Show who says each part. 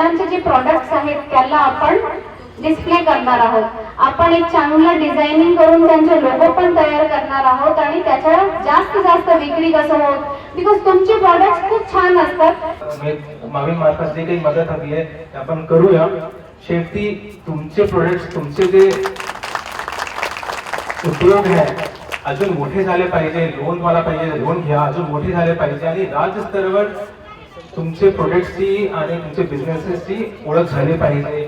Speaker 1: मुलांचे जे प्रॉडक्ट्स आहेत त्याला आपण डिस्प्ले करणार आहोत. आपण एक चांगलं डिझायनिंग करून त्यांचे लोगो पण तयार करणार आहोत आणि त्याच्या जास्त जास्त विक्री कसं होत? बिकॉज तुमचे प्रॉडक्ट खूप छान असतात.
Speaker 2: मागील मार्फत जे काही मदत हवी आहे ते आपण करूया. शेवटी तुमचे प्रोडक्ट तुमचे जे उद्योग आहे अजून मोठे झाले पाहिजे लोन मला पाहिजे लोन घ्या अजून मोठे झाले पाहिजे आणि राज्यस्तरावर तुमचे प्रोडक्टची आणि तुमचे बिझनेसेसची ओळख झाली पाहिजे.